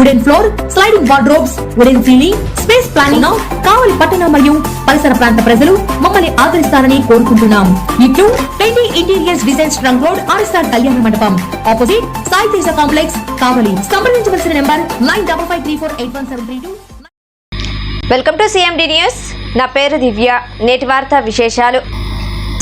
wooden floor sliding wardrobes wooden ceiling space planning Kavali పట్టణ మరియు పరిసర ప్రాంత ప్రజలు మమ్మల్ని ఆదరిస్తారని కోరుకుంటున్నాం. ఇట్లు Pendi interiors design trunk road RSR కళ్యాణ మండపం. Opposite Sai Teja complex Kavali. సంప్రదించవలసిన number nine double five three four eight one seven three two. Welcome to CMD news. నా పేరు దివ్య. నేటి వార్త విశేషాలు.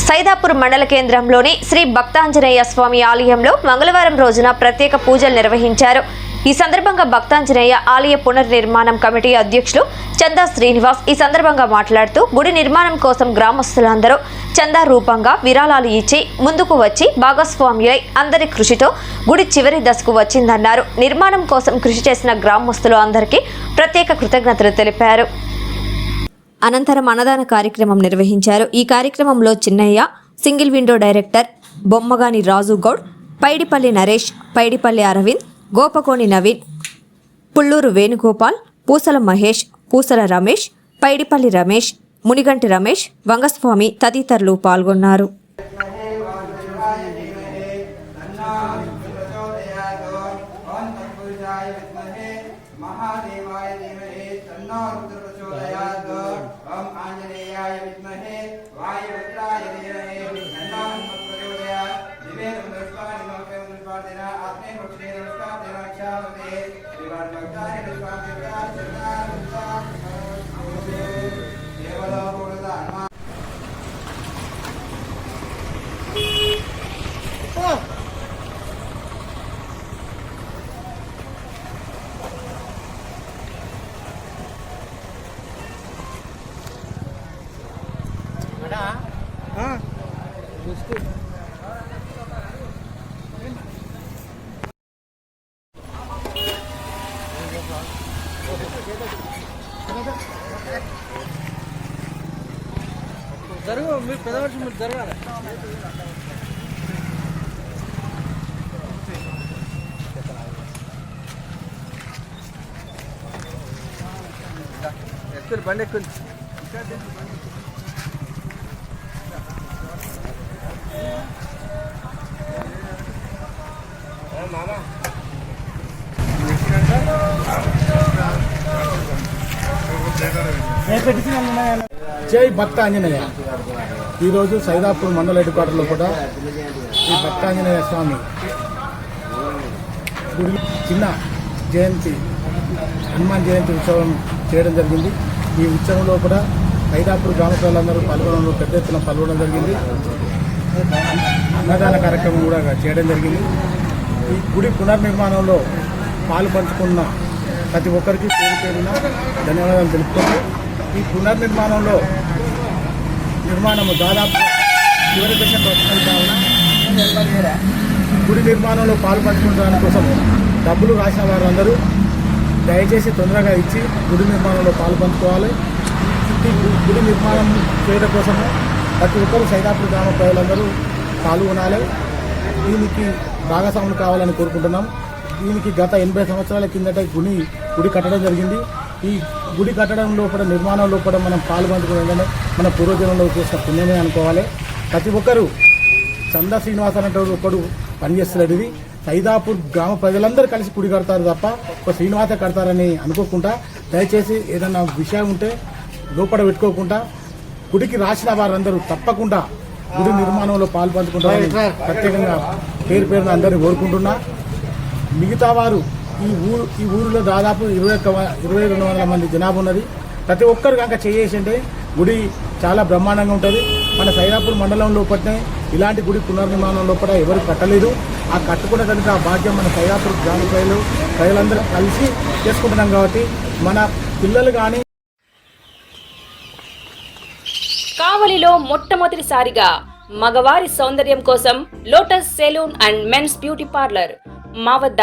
సైదాపూర్ మండల కేంద్రంలోని శ్రీ భక్తాంజనేయ స్వామి ఆలయంలో మంగళవారం రోజున ప్రత్యేక పూజలు నిర్వహించారు. ఈ సందర్భంగా భక్తాంజనేయ ఆలయ పునర్నిర్మాణం కమిటీ అధ్యక్షులు చందా శ్రీనివాస్ ఈ సందర్భంగా మాట్లాడుతూ గుడి నిర్మాణం కోసం గ్రామస్తులందరూ చందా రూపంగా విరాళాలు ఇచ్చి ముందుకు వచ్చి భాగస్వామ్యులై అందరి కృషితో గుడి చివరి దశకు వచ్చిందన్నారు. నిర్మాణం కోసం కృషి చేసిన గ్రామస్తులు అందరికీ ప్రత్యేక కృతజ్ఞతలు తెలిపారు. అనంతరం అన్నదాన కార్యక్రమం నిర్వహించారు. ఈ కార్యక్రమంలో Chinnayya single window director Bommagani Raju Goud Paidipalli Naresh Paidipalli Aravind Gopakoni Naveen Pulluru Venugopal Pusala Mahesh Pusala Ramesh Paidipally Ramesh Muniganti Ramesh వంగస్వామి తదితరులు పాల్గొన్నారు. మహాదేవాయ Ah. Biscuit. జరుగు మీరు పెద్దవర్షం మీరు జరగాలి. ఎక్కువ బండి ఎక్కువ జై భక్త ఆంజనేయ. ఈరోజు సైదాపూర్ మండల హెడ్ క్వార్టర్లో కూడా ఈ భక్త ఆంజనేయ స్వామి గుడి చిన్న జయంతి హనుమాన్ జయంతి ఉత్సవం చేయడం జరిగింది. ఈ ఉత్సవంలో కూడా సైదాపూర్ గ్రామ ప్రజలందరూ పాల్గొనడంలో పెద్ద ఎత్తున పాల్గొనడం జరిగింది. అన్నదాన కార్యక్రమం కూడా చేయడం జరిగింది. ఈ గుడి పునర్నిర్మాణంలో పాలు పంచుకున్న ప్రతి ఒక్కరికి పేరు పేరున ధన్యవాదాలు తెలుపుతున్నాను ఈ పునర్నిర్మాణంలో నిర్మాణము దాదాపు చివరి దశకు వస్తుంది కావున గుడి నిర్మాణంలో పాలు కోసం డబ్బులు రాసిన వారందరూ దయచేసి తొందరగా ఇచ్చి గుడి నిర్మాణంలో పాల్పంచుకోవాలి. గుడి నిర్మాణం చేయడం కోసము ప్రతి ఒక్కరు సైదాపూర్ గ్రామ ప్రజలందరూ పాల్గొనాలి దీనికి భాగస్వాములు కావాలని కోరుకుంటున్నాం. దీనికి గత ఎనభై సంవత్సరాల కిందట గుడి గుడి కట్టడం జరిగింది. ఈ గుడి కట్టడం లోపల నిర్మాణం లోపల మనం పాల్గొంటుకునే మన పూర్వజనంలో చేసిన పుణ్యమే అనుకోవాలి. ప్రతి ఒక్కరూ చందా శ్రీనివాస్ అనేటువంటి ఒకడు పనిచేస్తున్నాడు ఇది. సైదాపూర్ గ్రామ ప్రజలందరూ కలిసి గుడి కడతారు తప్ప ఒక శ్రీనివాస కడతారని అనుకోకుండా దయచేసి ఏదన్నా విషయం ఉంటే లోపల పెట్టుకోకుండా గుడికి రాసిన వారందరూ తప్పకుండా గుడి నిర్మాణంలో పాల్పంచుకుంటారని ప్రత్యేకంగా పేరు పేరున అందరినీ కోరుకుంటున్నా. మిగతా వారు ఈ ఊరు ఈ ఊరిలో దాదాపు ఇరవై ఒక్క ఇరవై రెండు వందల మంది జనాభా ఉన్నది. ప్రతి ఒక్కరు కనుక చేసేసింటే గుడి చాలా బ్రహ్మాండంగా ఉంటుంది. మన సైరాపూర్ మండలం లోపలనే ఇలాంటి గుడి పునర్నిర్మాణం లోపల ఎవరు కట్టలేదు. ఆ కట్టుకున్న కనుక ఆ భాగ్యం మన సైరాపూర్ గ్రామ ప్రజలు ప్రజలందరూ కలిసి చేసుకుంటున్నాం కాబట్టి మన పిల్లలు కానీ కావలిలో మొట్టమొదటిసారిగా మగవారి సౌందర్యం కోసం Lotus salon and men's beauty parlour మా వద్ద